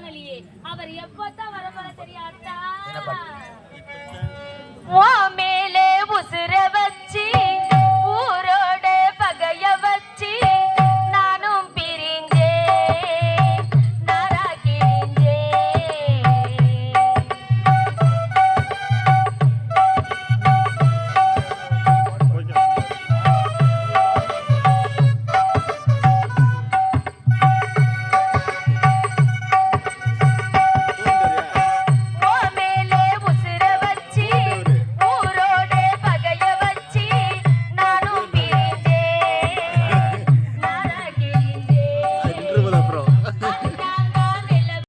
காணலியே அவர் எப்பத்தான் வர போல தெரியாதா?